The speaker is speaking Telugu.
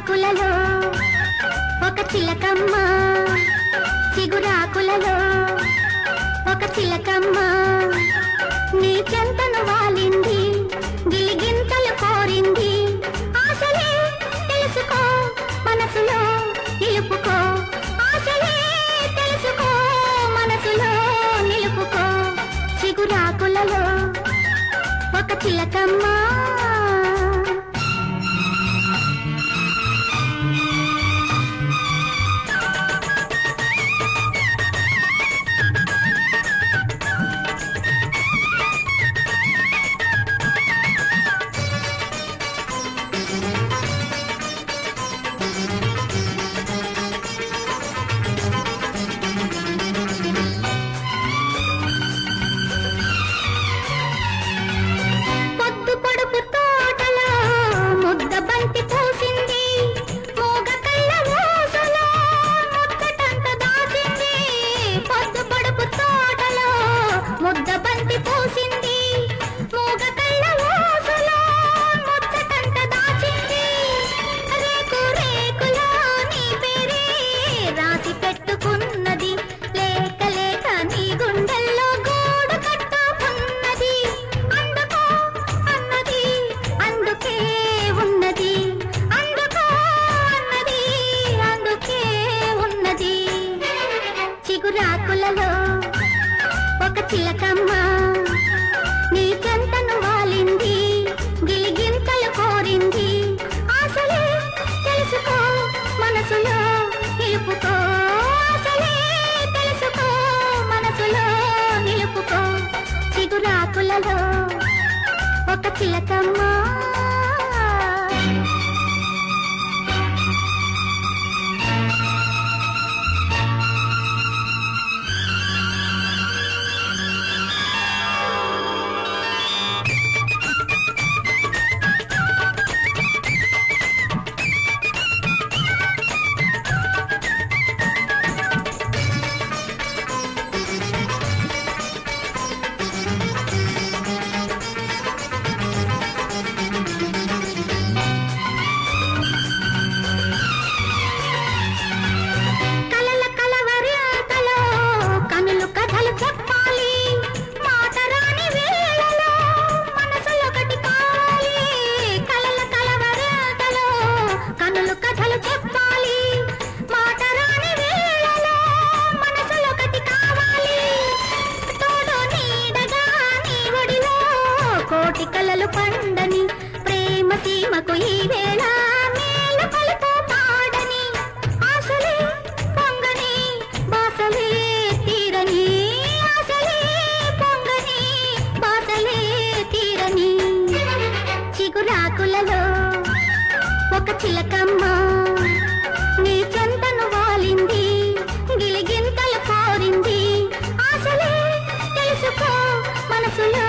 చిగురాకులలో ఒక చిలకమ్మ. చిగురాకులలో ఒక చిలకమ్మ. నీ చెంతను వాలింది గిలిగింతలు కోరింది. ఆశలే తెలుసుకో మనసులో నిలుపుకో. ఆశలే తెలుసుకో మనసులో నిలుపుకో. చిగురాకులలో ఒక చిలకమ్మ. చిలకమ్మ నీ చెంతను వాలింది గిలిగింతలు కోరింది. ఆశలే తెలుసుకో మనసులో నిలుపుకో. ఆశలే తెలుసుకో మనసులో నిలుపుకో. చిగురాకులలో ఒక చిలకమ్మ నీకు ఈ వేళ తీరని ఆశలే పొంగని ఒక చిలకమ్మ. నీ వాలింది గిలిగింతలు కోరింది. ఆశలే తెలుసుకో మనసులో